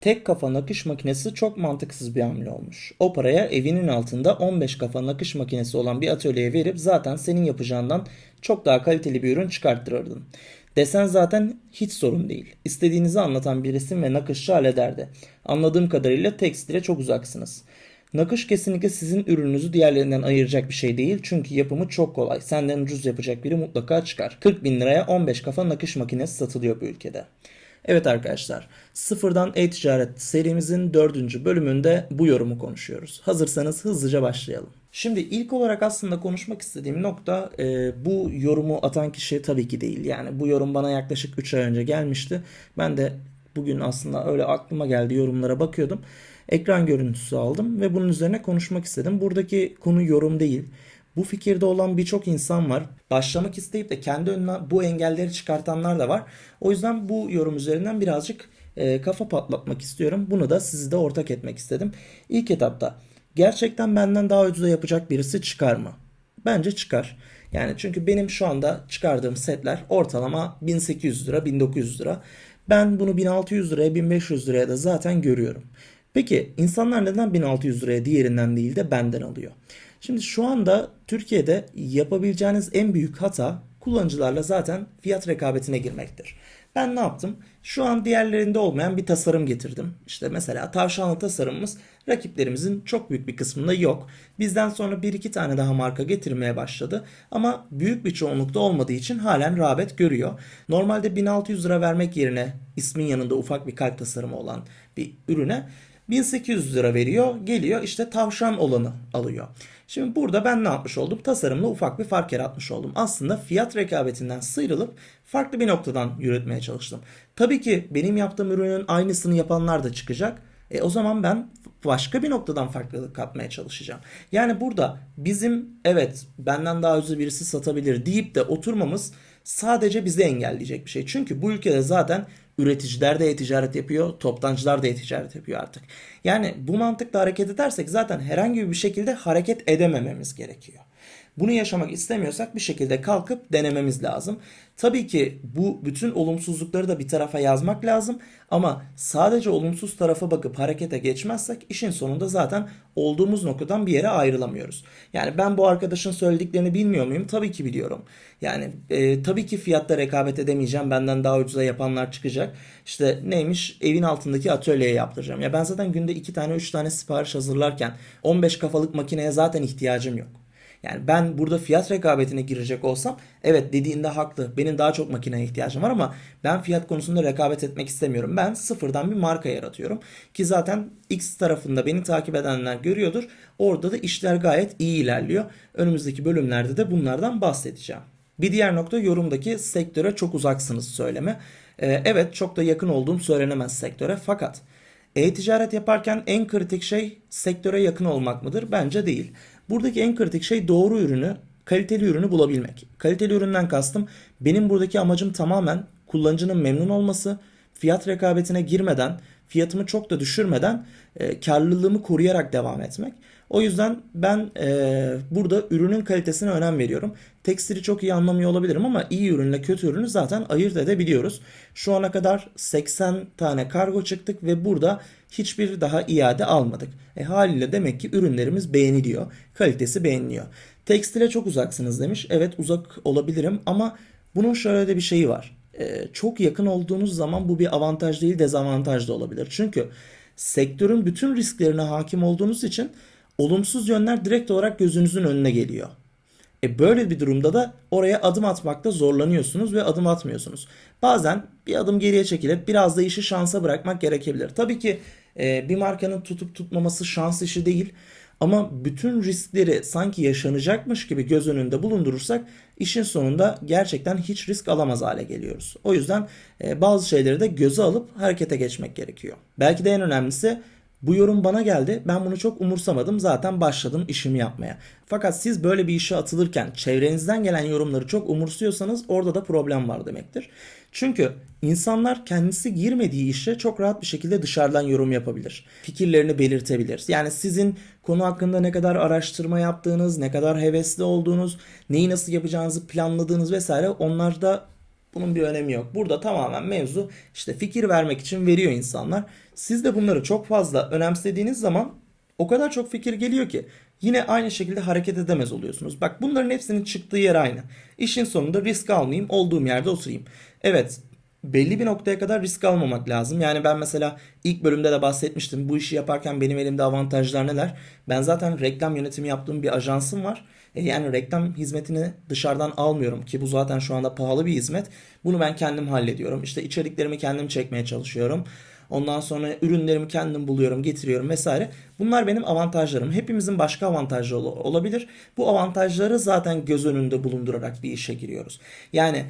Tek kafa nakış makinesi çok mantıksız bir hamle olmuş. O paraya evinin altında 15 kafa nakış makinesi olan bir atölyeye verip zaten senin yapacağından çok daha kaliteli bir ürün çıkarttırırdın. Desen zaten hiç sorun değil. İstediğinizi anlatan bir resim ve nakışçı hallederdi. Anladığım kadarıyla tekstile çok uzaksınız. Nakış kesinlikle sizin ürününüzü diğerlerinden ayıracak bir şey değil çünkü yapımı çok kolay. Senden ucuz yapacak biri mutlaka çıkar. 40 bin liraya 15 kafa nakış makinesi satılıyor bu ülkede. Evet arkadaşlar, sıfırdan e-ticaret serimizin dördüncü bölümünde bu yorumu konuşuyoruz. Hazırsanız hızlıca başlayalım. Şimdi ilk olarak aslında konuşmak istediğim nokta e, bu yorumu atan kişi tabii ki değil. Yani bu yorum bana yaklaşık 3 ay önce gelmişti. Ben de bugün aslında öyle aklıma geldi yorumlara bakıyordum. Ekran görüntüsü aldım ve bunun üzerine konuşmak istedim. Buradaki konu yorum değil. Bu fikirde olan birçok insan var. Başlamak isteyip de kendi önüne bu engelleri çıkartanlar da var. O yüzden bu yorum üzerinden birazcık e, kafa patlatmak istiyorum. Bunu da sizi de ortak etmek istedim. İlk etapta gerçekten benden daha ucuza yapacak birisi çıkar mı? Bence çıkar. Yani çünkü benim şu anda çıkardığım setler ortalama 1800 lira, 1900 lira. Ben bunu 1600 liraya, 1500 liraya da zaten görüyorum. Peki insanlar neden 1600 liraya diğerinden değil de benden alıyor? Şimdi şu anda Türkiye'de yapabileceğiniz en büyük hata kullanıcılarla zaten fiyat rekabetine girmektir. Ben ne yaptım? Şu an diğerlerinde olmayan bir tasarım getirdim. İşte mesela tavşanlı tasarımımız rakiplerimizin çok büyük bir kısmında yok. Bizden sonra bir iki tane daha marka getirmeye başladı. Ama büyük bir çoğunlukta olmadığı için halen rağbet görüyor. Normalde 1600 lira vermek yerine ismin yanında ufak bir kalp tasarımı olan bir ürüne 1800 lira veriyor. Geliyor işte tavşan olanı alıyor. Şimdi burada ben ne yapmış oldum? Tasarımla ufak bir fark yaratmış oldum. Aslında fiyat rekabetinden sıyrılıp farklı bir noktadan yürütmeye çalıştım. Tabii ki benim yaptığım ürünün aynısını yapanlar da çıkacak. E o zaman ben başka bir noktadan farklılık katmaya çalışacağım. Yani burada bizim evet benden daha ucuz birisi satabilir deyip de oturmamız sadece bizi engelleyecek bir şey. Çünkü bu ülkede zaten üreticiler de e-ticaret yapıyor, toptancılar da e-ticaret yapıyor artık. Yani bu mantıkla hareket edersek zaten herhangi bir şekilde hareket edemememiz gerekiyor. Bunu yaşamak istemiyorsak bir şekilde kalkıp denememiz lazım. Tabii ki bu bütün olumsuzlukları da bir tarafa yazmak lazım ama sadece olumsuz tarafa bakıp harekete geçmezsek işin sonunda zaten olduğumuz noktadan bir yere ayrılamıyoruz. Yani ben bu arkadaşın söylediklerini bilmiyor muyum? Tabii ki biliyorum. Yani e, tabii ki fiyatta rekabet edemeyeceğim. Benden daha ucuza yapanlar çıkacak. İşte neymiş? Evin altındaki atölyeye yaptıracağım. Ya ben zaten günde 2 tane 3 tane sipariş hazırlarken 15 kafalık makineye zaten ihtiyacım yok. Yani ben burada fiyat rekabetine girecek olsam evet dediğinde haklı. Benim daha çok makineye ihtiyacım var ama ben fiyat konusunda rekabet etmek istemiyorum. Ben sıfırdan bir marka yaratıyorum. Ki zaten X tarafında beni takip edenler görüyordur. Orada da işler gayet iyi ilerliyor. Önümüzdeki bölümlerde de bunlardan bahsedeceğim. Bir diğer nokta yorumdaki sektöre çok uzaksınız söyleme. Ee, evet çok da yakın olduğum söylenemez sektöre fakat e-ticaret yaparken en kritik şey sektöre yakın olmak mıdır? Bence değil. Buradaki en kritik şey doğru ürünü, kaliteli ürünü bulabilmek. Kaliteli üründen kastım benim buradaki amacım tamamen kullanıcının memnun olması, fiyat rekabetine girmeden, fiyatımı çok da düşürmeden e, karlılığımı koruyarak devam etmek. O yüzden ben e, burada ürünün kalitesine önem veriyorum. Tekstili çok iyi anlamıyor olabilirim ama iyi ürünle kötü ürünü zaten ayırt edebiliyoruz. Şu ana kadar 80 tane kargo çıktık ve burada hiçbir daha iade almadık. E haliyle demek ki ürünlerimiz beğeniliyor. Kalitesi beğeniliyor. Tekstile çok uzaksınız demiş. Evet uzak olabilirim ama bunun şöyle de bir şeyi var. E, çok yakın olduğunuz zaman bu bir avantaj değil dezavantaj da olabilir. Çünkü sektörün bütün risklerine hakim olduğunuz için olumsuz yönler direkt olarak gözünüzün önüne geliyor. E böyle bir durumda da oraya adım atmakta zorlanıyorsunuz ve adım atmıyorsunuz. Bazen bir adım geriye çekilip biraz da işi şansa bırakmak gerekebilir. Tabii ki e, bir markanın tutup tutmaması şans işi değil. Ama bütün riskleri sanki yaşanacakmış gibi göz önünde bulundurursak işin sonunda gerçekten hiç risk alamaz hale geliyoruz. O yüzden e, bazı şeyleri de göze alıp harekete geçmek gerekiyor. Belki de en önemlisi bu yorum bana geldi. Ben bunu çok umursamadım. Zaten başladım işimi yapmaya. Fakat siz böyle bir işe atılırken çevrenizden gelen yorumları çok umursuyorsanız orada da problem var demektir. Çünkü insanlar kendisi girmediği işe çok rahat bir şekilde dışarıdan yorum yapabilir. Fikirlerini belirtebilir. Yani sizin konu hakkında ne kadar araştırma yaptığınız, ne kadar hevesli olduğunuz, neyi nasıl yapacağınızı planladığınız vesaire onlarda Bunun bir önemi yok. Burada tamamen mevzu işte fikir vermek için veriyor insanlar. Siz de bunları çok fazla önemsediğiniz zaman o kadar çok fikir geliyor ki yine aynı şekilde hareket edemez oluyorsunuz. Bak bunların hepsinin çıktığı yer aynı. İşin sonunda risk almayayım, olduğum yerde oturayım. Evet, belli bir noktaya kadar risk almamak lazım. Yani ben mesela ilk bölümde de bahsetmiştim. Bu işi yaparken benim elimde avantajlar neler? Ben zaten reklam yönetimi yaptığım bir ajansım var. E Yani reklam hizmetini dışarıdan almıyorum ki bu zaten şu anda pahalı bir hizmet. Bunu ben kendim hallediyorum. İşte içeriklerimi kendim çekmeye çalışıyorum. Ondan sonra ürünlerimi kendim buluyorum, getiriyorum vesaire. Bunlar benim avantajlarım. Hepimizin başka avantajları ol- olabilir. Bu avantajları zaten göz önünde bulundurarak bir işe giriyoruz. Yani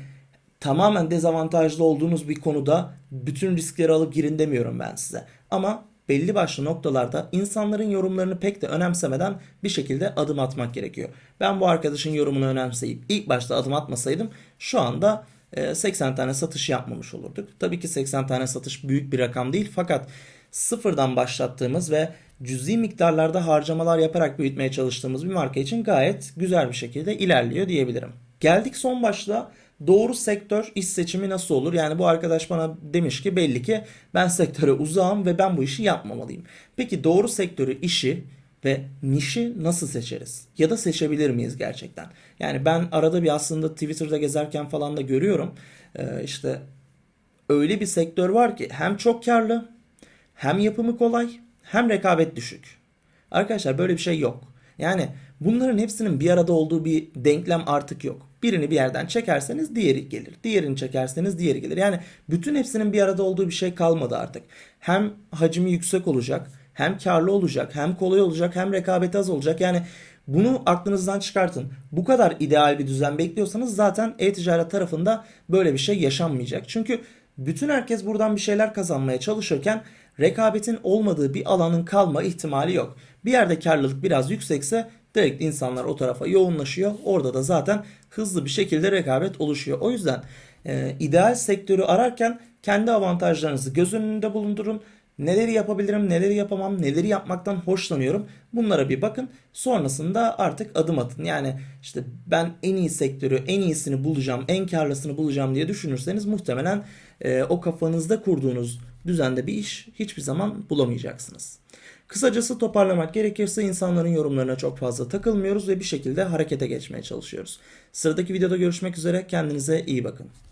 tamamen dezavantajlı olduğunuz bir konuda bütün riskleri alıp girin demiyorum ben size. Ama belli başlı noktalarda insanların yorumlarını pek de önemsemeden bir şekilde adım atmak gerekiyor. Ben bu arkadaşın yorumunu önemseyip ilk başta adım atmasaydım şu anda e, 80 tane satış yapmamış olurduk. Tabii ki 80 tane satış büyük bir rakam değil fakat sıfırdan başlattığımız ve cüzi miktarlarda harcamalar yaparak büyütmeye çalıştığımız bir marka için gayet güzel bir şekilde ilerliyor diyebilirim. Geldik son başta doğru sektör iş seçimi nasıl olur? Yani bu arkadaş bana demiş ki belli ki ben sektöre uzağım ve ben bu işi yapmamalıyım. Peki doğru sektörü, işi ve nişi nasıl seçeriz? Ya da seçebilir miyiz gerçekten? Yani ben arada bir aslında Twitter'da gezerken falan da görüyorum. Ee, işte öyle bir sektör var ki hem çok karlı, hem yapımı kolay, hem rekabet düşük. Arkadaşlar böyle bir şey yok. Yani bunların hepsinin bir arada olduğu bir denklem artık yok. Birini bir yerden çekerseniz diğeri gelir. Diğerini çekerseniz diğeri gelir. Yani bütün hepsinin bir arada olduğu bir şey kalmadı artık. Hem hacmi yüksek olacak, hem karlı olacak, hem kolay olacak, hem rekabeti az olacak. Yani bunu aklınızdan çıkartın. Bu kadar ideal bir düzen bekliyorsanız zaten e-ticaret tarafında böyle bir şey yaşanmayacak. Çünkü bütün herkes buradan bir şeyler kazanmaya çalışırken rekabetin olmadığı bir alanın kalma ihtimali yok. Bir yerde karlılık biraz yüksekse direkt insanlar o tarafa yoğunlaşıyor. Orada da zaten hızlı bir şekilde rekabet oluşuyor. O yüzden e, ideal sektörü ararken kendi avantajlarınızı göz önünde bulundurun. Neleri yapabilirim, neleri yapamam, neleri yapmaktan hoşlanıyorum. Bunlara bir bakın. Sonrasında artık adım atın. Yani işte ben en iyi sektörü, en iyisini bulacağım, en karlısını bulacağım diye düşünürseniz muhtemelen e, o kafanızda kurduğunuz düzende bir iş hiçbir zaman bulamayacaksınız. Kısacası toparlamak gerekirse insanların yorumlarına çok fazla takılmıyoruz ve bir şekilde harekete geçmeye çalışıyoruz. Sıradaki videoda görüşmek üzere. Kendinize iyi bakın.